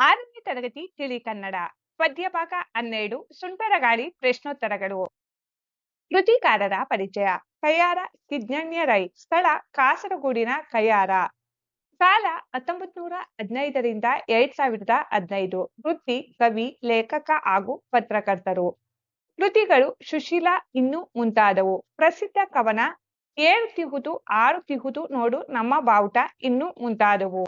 ಆರನೇ ತರಗತಿ ತಿಳಿ ಕನ್ನಡ ಪದ್ಯ ಭಾಗ ಹನ್ನೆರಡು ಸುಂಟರಗಾಳಿ ಪ್ರಶ್ನೋತ್ತರಗಳು. ಕೃತಿಕಾರರ ಪರಿಚಯ ಕಯ್ಯಾರ ಕಿಜ್ಞಣ್ಯ ರೈ, ಸ್ಥಳ, ಕಾಸರಗೋಡಿನ ಕೈಯಾರ. ಕಾಲ ಹತ್ತೊಂಬತ್ ನೂರ ಹದಿನೈದರಿಂದ ಎರಡ್ ಸಾವಿರದ ಹದಿನೈದು. ವೃತ್ತಿ, ಕವಿ, ಲೇಖಕ ಹಾಗೂ ಪತ್ರಕರ್ತರು. ಕೃತಿಗಳು ಸುಶೀಲ ಇನ್ನು ಮುಂತಾದವು. ಪ್ರಸಿದ್ಧ ಕವನ, ಏಳು ತಿಹುದು, ಆರು ತಿಹುದು ನೋಡು ನಮ್ಮ ಬಾವುಟ ಇನ್ನು ಮುಂತಾದವು.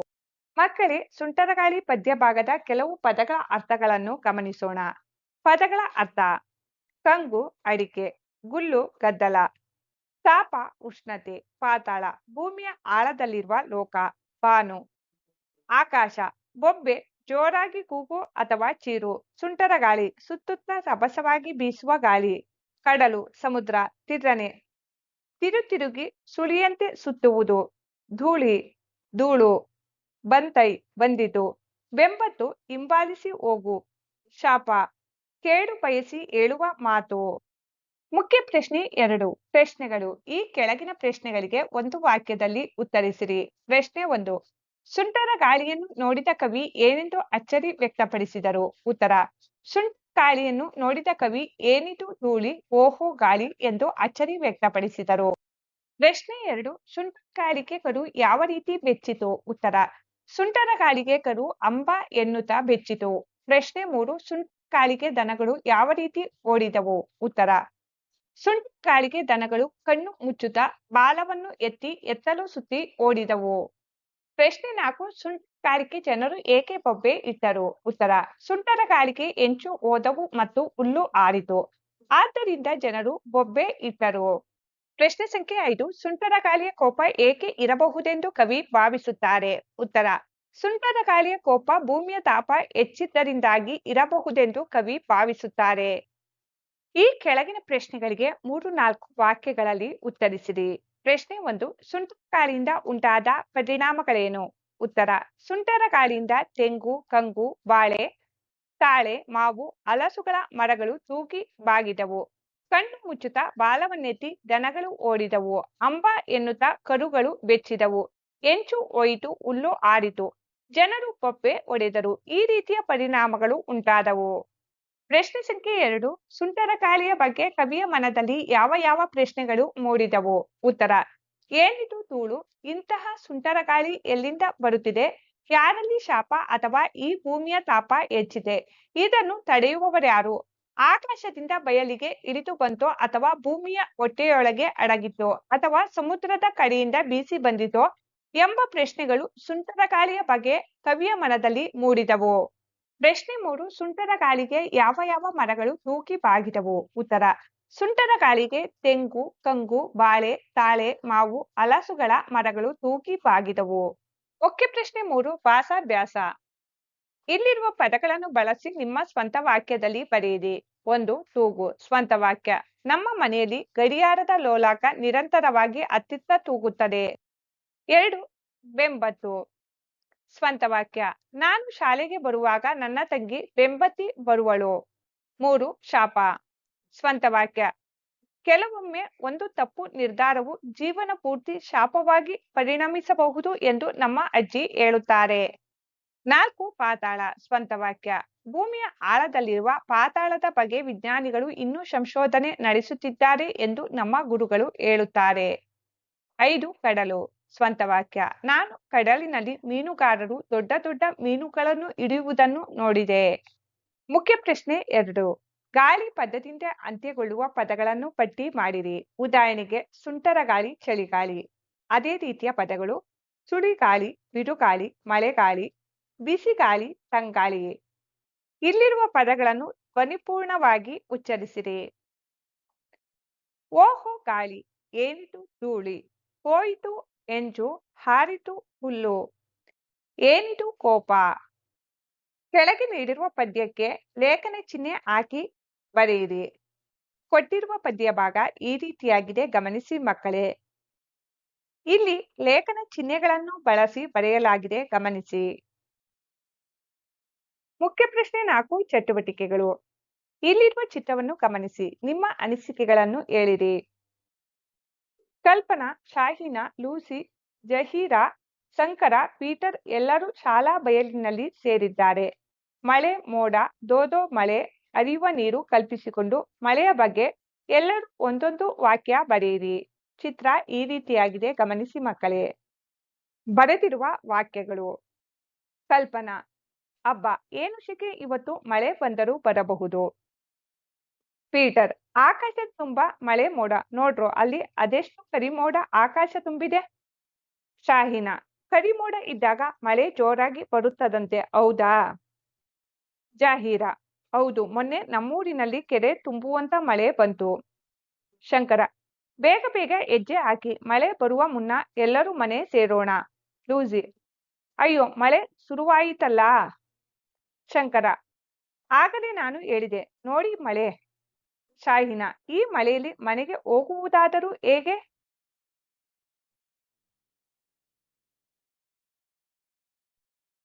ಮಕ್ಕಳೇ, ಸುಂಟರಗಾಳಿ ಪದ್ಯ ಭಾಗದ ಕೆಲವು ಪದಗಳ ಅರ್ಥಗಳನ್ನು ಗಮನಿಸೋಣ. ಪದಗಳ ಅರ್ಥ, ಕಂಗು, ಅಡಿಕೆ, ಗುಲ್ಲು, ಗದ್ದಲ, ತಾಪ, ಉಷ್ಣತೆ, ಪಾತಾಳ, ಭೂಮಿಯ ಆಳದಲ್ಲಿರುವ ಲೋಕ, ಬಾನು, ಆಕಾಶ ಬೊಬ್ಬೆ ಜೋರಾಗಿ ಕೂಗು ಅಥವಾ ಚೀರು ಸುಂಟರ ಗಾಳಿ ಸುತ್ತುತ್ತ ರಭಸವಾಗಿ ಬೀಸುವ ಗಾಳಿ, ಕಡಲು, ಸಮುದ್ರ ತಿರ್ರನೆ ತಿರುತಿರುಗಿ ಸುಳಿಯಂತೆ ಸುತ್ತುವುದು, ಧೂಳಿ, ಧೂಳು. ಬಂತೈ, ಬಂದಿತು. ಬೆಂಬತ್ತು ಹಿಂಬಾಲಿಸಿ ಹೋಗು. ಶಾಪ, ಕೇಡು ಬಯಸಿ ಹೇಳುವ ಮಾತು. ಮುಖ್ಯ ಪ್ರಶ್ನೆ ಎರಡು. ಪ್ರಶ್ನೆಗಳು. ಈ ಕೆಳಗಿನ ಪ್ರಶ್ನೆಗಳಿಗೆ ಒಂದು ವಾಕ್ಯದಲ್ಲಿ ಉತ್ತರಿಸಿರಿ. ಪ್ರಶ್ನೆ ಒಂದು. ಸುಂಟರ ಗಾಳಿಯನ್ನು ನೋಡಿದ ಕವಿ ಏನೆಂದು ಅಚ್ಚರಿ ವ್ಯಕ್ತಪಡಿಸಿದರು? ಉತ್ತರ. ಸುಂಟ ಗಾಳಿಯನ್ನು ನೋಡಿದ ಕವಿ ಏನಿದು ಧೂಳಿ, ಓಹೋ ಗಾಳಿ ಎಂದು ಅಚ್ಚರಿ ವ್ಯಕ್ತಪಡಿಸಿದರು. ಪ್ರಶ್ನೆ ಎರಡು. ಸುಂಟರ ಗಾಳಿಗೆ ಯಾವ ರೀತಿ ಬೆಚ್ಚಿತು ಉತ್ತರ. ಸುಂಟರ ಗಾಳಿಗೆ ಕರು ಅಂಬ ಎನ್ನುತ್ತಾ ಬೆಚ್ಚಿತು. ಪ್ರಶ್ನೆ ಮೂರು, ಸುಂಟ ಕಾಲಿಗೆ ದನಗಳು ಯಾವ ರೀತಿ ಓಡಿದವು? ಉತ್ತರ, ಸುಂಟ ಕಾಲಿಗೆ ದನಗಳು ಕಣ್ಣು ಮುಚ್ಚುತ್ತಾ ಬಾಲವನ್ನು ಎತ್ತಿ ಎತ್ತಲು ಸುತ್ತಿ ಓಡಿದವು. ಪ್ರಶ್ನೆ ನಾಲ್ಕು, ಸುಂಟ ಗಾಳಿಗೆ ಜನರು ಏಕೆ ಬೊಬ್ಬೆ ಇಟ್ಟರು? ಉತ್ತರ ಸುಂಟರ ಗಾಳಿಗೆ ಹೆಂಚು ಓದವು ಮತ್ತು ಹುಲ್ಲು ಆರಿತು. ಆದ್ದರಿಂದ ಜನರು ಬೊಬ್ಬೆ ಇಟ್ಟರು. ಪ್ರಶ್ನೆ ಸಂಖ್ಯೆ ಐದು ಸುಂಟರ ಗಾಳಿಯ ಕೋಪ ಏಕೆ ಇರಬಹುದೆಂದು ಕವಿ ಭಾವಿಸುತ್ತಾರೆ. ಉತ್ತರ ಸುಂಟರ ಗಾಳಿಯ ಕೋಪ ಭೂಮಿಯ ತಾಪ ಹೆಚ್ಚಿದ್ದರಿಂದಾಗಿ ಇರಬಹುದೆಂದು ಕವಿ ಭಾವಿಸುತ್ತಾರೆ. ಈ ಕೆಳಗಿನ ಪ್ರಶ್ನೆಗಳಿಗೆ ಮೂರು ನಾಲ್ಕು ವಾಕ್ಯಗಳಲ್ಲಿ ಉತ್ತರಿಸಿರಿ. ಪ್ರಶ್ನೆ ಒಂದು ಸುಂಟರ ಗಾಳಿಯಿಂದ ಉಂಟಾದ ಪರಿಣಾಮಗಳೇನು? ಉತ್ತರ ಸುಂಟರ ಗಾಳಿಯಿಂದ ತೆಂಗು, ಕಂಗು, ಬಾಳೆ, ತಾಳೆ, ಮಾವು, ಹಲಸುಗಳ ಮರಗಳು ತೂಗಿ ಬಾಗಿದವು. ಕಣ್ಣು ಮುಚ್ಚುತ್ತಾ ಬಾಲವನ್ನೆತ್ತಿ ದನಗಳು ಓಡಿದವು. ಅಂಬ ಎನ್ನುತ್ತಾ ಕರುಗಳು ಬೆಚ್ಚಿದವು. ಎಂಚು ಒಯಿತು ಹುಲ್ಲು ಆರಿತು. ಜನರು ಬೊಬ್ಬೆ ಒಡೆದರು. ಈ ರೀತಿಯ ಪರಿಣಾಮಗಳು ಉಂಟಾದವು. ಪ್ರಶ್ನೆ ಸಂಖ್ಯೆ ಎರಡು, ಸುಂಟರ ಗಾಳಿಯ ಬಗ್ಗೆ ಕವಿಯ ಮನದಲ್ಲಿ ಯಾವ ಯಾವ ಪ್ರಶ್ನೆಗಳು ಮೂಡಿದವು? ಉತ್ತರ, ಏನಿದು ಧೂಳು? ಇಂತಹ ಸುಂಟರಗಾಳಿ ಎಲ್ಲಿಂದ ಬರುತ್ತಿದೆ? ಯಾರಲ್ಲಿ ಶಾಪ ಅಥವಾ ಈ ಭೂಮಿಯ ತಾಪ ಹೆಚ್ಚಿದೆ? ಇದನ್ನು ತಡೆಯುವವರ್ಯಾರು? ಆಕಾಶದಿಂದ ಬಯಲಿಗೆ ಇಳಿದು ಬಂತೋ ಅಥವಾ ಭೂಮಿಯ ಹೊಟ್ಟೆಯೊಳಗೆ ಅಡಗಿತೋ ಅಥವಾ ಸಮುದ್ರದ ಕಡೆಯಿಂದ ಬೀಸಿ ಬಂದಿತೋ ಎಂಬ ಪ್ರಶ್ನೆಗಳು ಸುಂಟರ ಗಾಳಿಯ ಬಗ್ಗೆ ಕವಿಯ ಮನದಲ್ಲಿ ಮೂಡಿದವು. ಪ್ರಶ್ನೆ ಮೂರು ಸುಂಟರ ಗಾಳಿಗೆ ಯಾವ ಯಾವ ಮರಗಳು ತೂಕಿ ಬಾಗಿದವು? ಉತ್ತರ ಸುಂಟರ ಗಾಳಿಗೆ ತೆಂಗು, ಕಂಗು, ಬಾಳೆ, ತಾಳೆ, ಮಾವು, ಹಲಸುಗಳ ಮರಗಳು ತೂಕಿ ಬಾಗಿದವು. ಒಕ್ಕೆ ಪ್ರಶ್ನೆ ಮೂರು, ಭಾಷಾಭ್ಯಾಸ. ಇಲ್ಲಿರುವ ಪದಗಳನ್ನು ಬಳಸಿ ನಿಮ್ಮ ಸ್ವಂತ ವಾಕ್ಯದಲ್ಲಿ ಬರೆಯಿರಿ. ಒಂದು ತೂಗು. ಸ್ವಂತ ವಾಕ್ಯ. ನಮ್ಮ ಮನೆಯಲ್ಲಿ ಗಡಿಯಾರದ ಲೋಲಾಕ ನಿರಂತರವಾಗಿ ಅತ್ತಿತ್ತ ತೂಗುತ್ತದೆ. ಎರಡು, ಬೆಂಬತ್ತು. ಸ್ವಂತ ವಾಕ್ಯ. ನಾನು ಶಾಲೆಗೆ ಬರುವಾಗ ನನ್ನ ತಂಗಿ ಬೆಂಬತ್ತಿ ಬರುವಳು. ಮೂರು, ಶಾಪ. ಸ್ವಂತ ವಾಕ್ಯ. ಕೆಲವೊಮ್ಮೆ ಒಂದು ತಪ್ಪು ನಿರ್ಧಾರವು ಜೀವನ ಪೂರ್ತಿ ಶಾಪವಾಗಿ ಪರಿಣಮಿಸಬಹುದು ಎಂದು ನಮ್ಮ ಅಜ್ಜಿ ಹೇಳುತ್ತಾರೆ. ನಾಲ್ಕು ಪಾತಾಳ ಸ್ವಂತ ವಾಕ್ಯ. ಭೂಮಿಯ ಆಳದಲ್ಲಿರುವ ಪಾತಾಳದ ಬಗ್ಗೆ ವಿಜ್ಞಾನಿಗಳು ಇನ್ನೂ ಸಂಶೋಧನೆ ನಡೆಸುತ್ತಿದ್ದಾರೆ ಎಂದು ನಮ್ಮ ಗುರುಗಳು ಹೇಳುತ್ತಾರೆ. ಐದು, ಕಡಲು. ಸ್ವಂತ ವಾಕ್ಯ. ನಾನು ಕಡಲಿನಲ್ಲಿ ಮೀನುಗಾರರು ದೊಡ್ಡ ದೊಡ್ಡ ಮೀನುಗಳನ್ನು ಹಿಡಿಯುವುದನ್ನು ನೋಡಿದೆ. ಮುಖ್ಯ ಪ್ರಶ್ನೆ ಎರಡು. ಗಾಳಿ ಪದದಿಂದ ಅಂತ್ಯಗೊಳ್ಳುವ ಪದಗಳನ್ನು ಪಟ್ಟಿ ಮಾಡಿರಿ. ಉದಾಹರಣೆಗೆ ಸುಂಟರಗಾಳಿ ಚಳಿಗಾಳಿ. ಅದೇ ರೀತಿಯ ಪದಗಳು. ಸುಳಿಗಾಳಿ, ಬಿರುಗಾಳಿ, ಮಳೆಗಾಳಿ ಬಿಸಿಗಾಳಿ, ತಂಗಾಳಿಯೇ. ಇಲ್ಲಿರುವ ಪದಗಳನ್ನು ಧ್ವನಿಪೂರ್ಣವಾಗಿ ಉಚ್ಚರಿಸಿರಿ. ಓಹೋ ಗಾಳಿ ಏನಿತು ಧೂಳಿ, ಹೋಯಿತು ಎಂಜು, ಹಾರಿತು ಹುಲ್ಲು, ಏನಿದು ಕೋಪ. ಕೆಳಗೆ ನೀಡಿರುವ ಪದ್ಯಕ್ಕೆ ಲೇಖನ ಚಿಹ್ನೆ ಹಾಕಿ ಬರೆಯಿರಿ. ಕೊಟ್ಟಿರುವ ಪದ್ಯ ಭಾಗ ಈ ರೀತಿಯಾಗಿದೆ, ಗಮನಿಸಿ ಮಕ್ಕಳೇ. ಇಲ್ಲಿ ಲೇಖನ ಚಿಹ್ನೆಗಳನ್ನು ಬಳಸಿ ಬರೆಯಲಾಗಿದೆ, ಗಮನಿಸಿ. ಮುಖ್ಯ ಪ್ರಶ್ನೆ ನಾಲ್ಕು, ಚಟುವಟಿಕೆಗಳು. ಇಲ್ಲಿರುವ ಚಿತ್ರವನ್ನು ಗಮನಿಸಿ. ನಿಮ್ಮ ಅನಿಸಿಕೆಗಳನ್ನು ಹೇಳಿರಿ. ಕಲ್ಪನಾ, ಶಾಹಿನ, ಲೂಸಿ, ಜಹೀರಾ, ಶಂಕರ, ಪೀಟರ್ ಎಲ್ಲರೂ ಶಾಲಾ ಬಯಲಿನಲ್ಲಿ ಸೇರಿದ್ದಾರೆ. ಮಳೆ, ಮೋಡ, ದೋದೋ, ಮಳೆ ಹರಿಯುವ ನೀರು ಕಲ್ಪಿಸಿಕೊಂಡು ಮಳೆಯ ಬಗ್ಗೆ ಎಲ್ಲರೂ ಒಂದೊಂದು ವಾಕ್ಯ ಬರೆಯಿರಿ. ಚಿತ್ರ ಈ ರೀತಿಯಾಗಿದೆ, ಗಮನಿಸಿ ಮಕ್ಕಳೇ. ಬರೆದಿರುವ ವಾಕ್ಯಗಳು. ಕಲ್ಪನಾ ಹಬ್ಬ. ಏನು ಶಿಕೆ ಇವತ್ತು ಮಳೆ ಬಂದರೂ ಬರಬಹುದು? ಪೀಟರ್, ಆಕಾಶ ತುಂಬಾ ಮಳೆ ಮೋಡ. ನೋಡ್ರು, ಅಲ್ಲಿ ಅದೆಷ್ಟು ಕರಿಮೋಡ ಆಕಾಶ ತುಂಬಿದೆ? ಶಾಹಿನಾ ಕರಿಮೋಡ ಇದ್ದಾಗ ಮಳೆ ಜೋರಾಗಿ ಬರುತ್ತದಂತೆ, ಹೌದಾ? ಜಾಹೀರ, ಹೌದು, ಮೊನ್ನೆ ನಮ್ಮೂರಿನಲ್ಲಿ ಕೆರೆ ತುಂಬುವಂತ ಮಳೆ ಬಂತು. ಶಂಕರ, ಬೇಗ ಬೇಗ ಹೆಜ್ಜೆ ಹಾಕಿ, ಮಳೆ ಬರುವ ಮುನ್ನ ಎಲ್ಲರೂ ಮನೆ ಸೇರೋಣ. ಲೂಸಿ, ಅಯ್ಯೋ, ಮಳೆ ಶುರುವಾಯಿತಲ್ಲ? ಶಂಕರ. ಆಗಲೇ ನಾನು ಹೇಳಿದೆ ನೋಡಿ ಮಳೆ ಶಾಹಿನ ಈ ಮಳೆಯಲ್ಲಿ ಮನೆಗೆ ಹೋಗುವುದಾದರೂ ಹೇಗೆ?